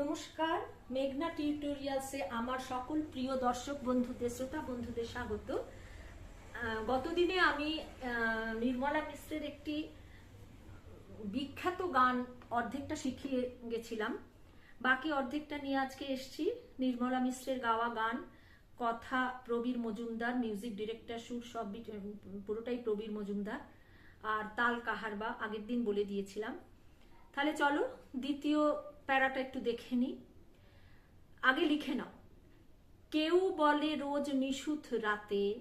নমস্কার, মেঘনা টিউটোরিয়ালসে আমার সকল প্রিয় দর্শক বন্ধুদের, শ্রোতা বন্ধুদের স্বাগত। গতদিনে আমি নির্মলা মিশ্রের একটি বিখ্যাত গান অর্ধেকটা শিখিয়ে গেছিলাম। বাকি অর্ধেকটা নিয়ে আজকে এসছি নির্মলা মিশ্রের গাওয়া গান, কথা প্রবীর মজুমদার মিউজিক ডিরেক্টর সুর সব পুরোটাই প্রবীর মজুমদার আর তাল কাহারবা আগের দিন বলে দিয়েছিলাম। তাহলে চলো, দ্বিতীয় প্যারাটা একটু দেখে নিই আগে লিখে নাও। কেউ বলে রোজ নিশুথ রাতে,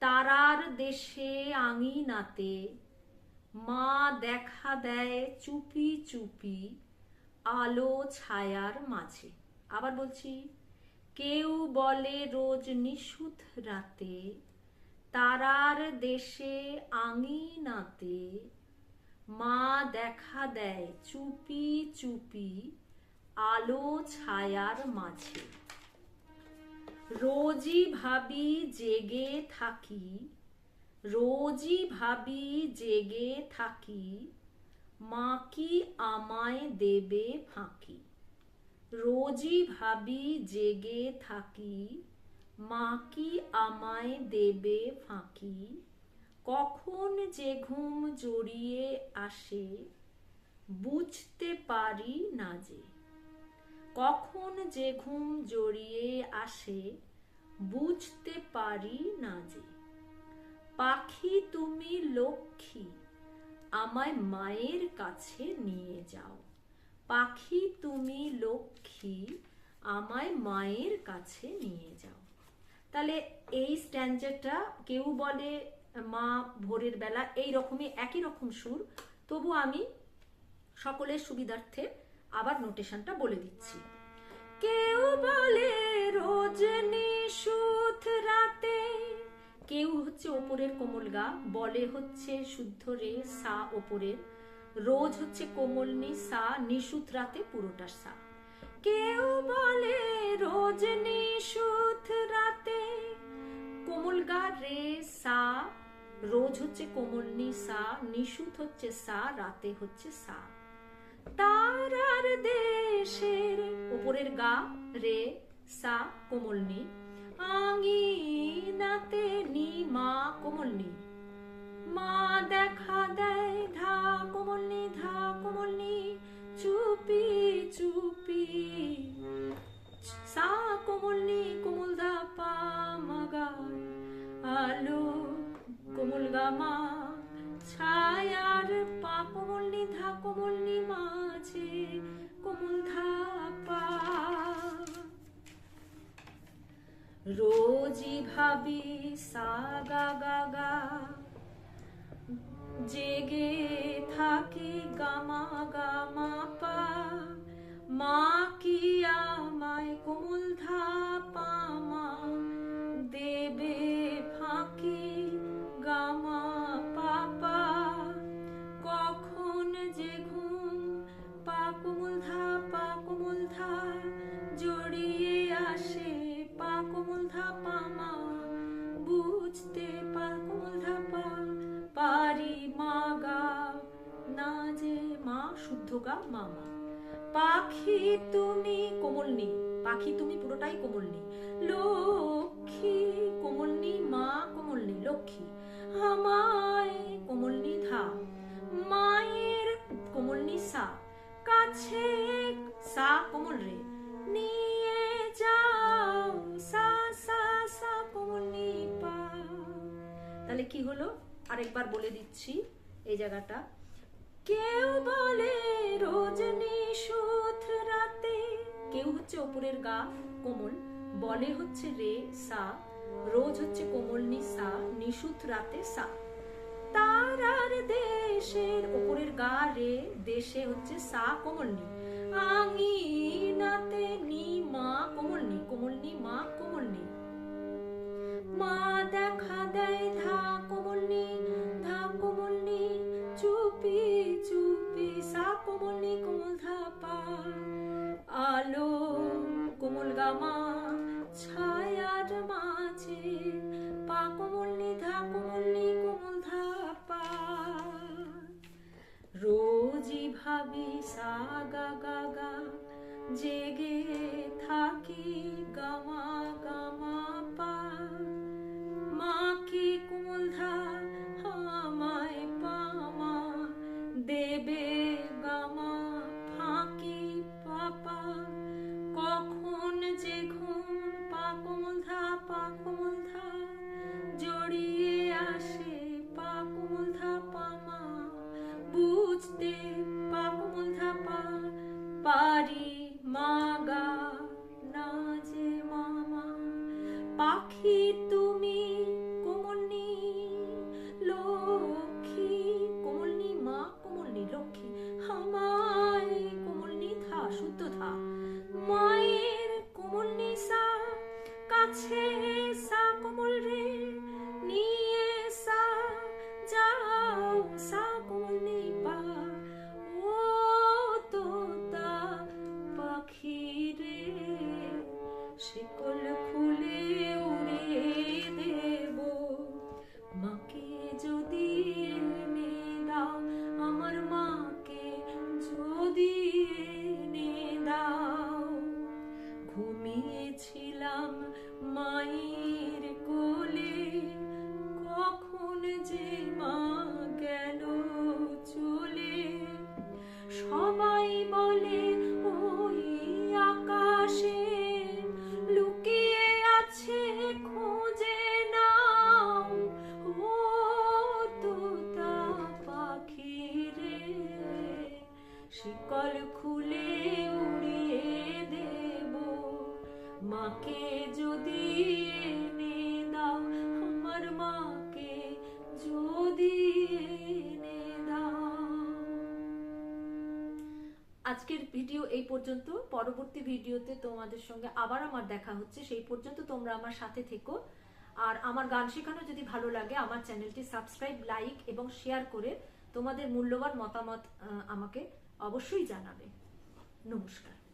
তারার দেশে আঙিনাতে মা দেখা দেয় চুপি চুপি আলো ছায়ার মাঝে। আবার বলছি, কেউ বলে রোজ নিশুথ রাতে, তারার দেশে আঙিনাতে মা দেখা দেয় চুপি চুপি আলো ছায়ার মাঝে। রোজই ভাবি জেগে থাকি, রোজই ভাবি জেগে থাকি, মা কি আমায় দেবে ফাঁকি? রোজই ভাবি জেগে থাকি, মা কি আমায় দেবে ফাঁকি? কখন যে ঘুম জড়িয়ে আসে বুঝতে পারি না যে। কখন যে ঘুম জড়িয়ে আসে বুঝতে পারি না যে। পাখি তুমি লক্ষ্মী, আমায় মায়ের কাছে নিয়ে যাও। পাখি তুমি লক্ষ্মী, আমায় মায়ের কাছে নিয়ে যাও। তাহলে এই স্ট্যান্ডারটা কেউ বলে মা ভোরের বেলা এই রকমই, একই রকম সুর, তবু আমি সকলের সুবিধার্থে আবার নোটেশনটা বলে দিচ্ছি। কেউ বলে রোজ নিশুথ রাতে, কেউ হচ্ছে ওপরের কোমল গা, বলে হচ্ছে শুদ্ধ রে সা ওপরের। রোজ হচ্ছে কোমল নি সা নিশুথ রাতে পুরোটা সা। কেউ বলে রোজ নিশুথ রাতে, কোমল গা রে সা রোজ হচ্ছে কোমল নি সা নিশুথ হচ্ছে সা, রাতে হচ্ছে সা। তারার দেশের উপরের গা, রে, সা কোমল নি মা কোমল মা দেখা দেয় ধা কোমল নি ধা কোমল নি চুপি চুপি। সা কোমল নি কোমল ধা মা, ছায়ার পা কোমল ধা কোমল মাঝে কোমল ধাপা। রোজি ভাবি সা গা গা জেগে থাকি গামা মা শুদ্ধ গা মামা। পাখি তুমি কোমল কোমলনি, পাখি তুমি পুরোটাই কোমল কোমলনি। লক্ষ্মী কোমলনি, মা কোমল কোমলনি, লক্ষ্মী। আমায় কোমলনি ধা, মায়ের কোমলনি সা। কাছে সা কোমল রে, নিয়ে যাও, সা সা সা কোমলনি পা। তাহলে কি হলো? আরেকবার বলে দিচ্ছি এই জায়গাটা। কেউ বলে, রোজ নিশুথ রাতে। কেউ হচ্ছে ওপরের গা কোমল, বলে হচ্ছে রে, সা। রোজ হচ্ছে কোমল নি, সা। নিশুথ রাতে, সা। তারার দেশের ওপরের গা রে, দেশে হচ্ছে সা কোমল নি। আঙিনাতে নি, মা কোমল নি। কোমল নি, মা কোমল নি। মা দেখা দেয় ধা সা কোমলনি কোমল ধা পারি মাগা শিকল খুলে উড়িয়ে দেব। মাকে যদি এনে দাও, আমার মাকে যদি এনে আজকের ভিডিও এই পর্যন্ত। পরবর্তী ভিডিওতে তোমাদের সঙ্গে আবার আমার দেখা হচ্ছে। সেই পর্যন্ত তোমরা আমার সাথে থেকো। আর আমার গান শেখানো যদি ভালো লাগে, আমার চ্যানেলটি সাবস্ক্রাইব, লাইক এবং শেয়ার করে তোমাদের মূল্যবান মতামত আমাকে অবশ্যই জানাবে। নমস্কার।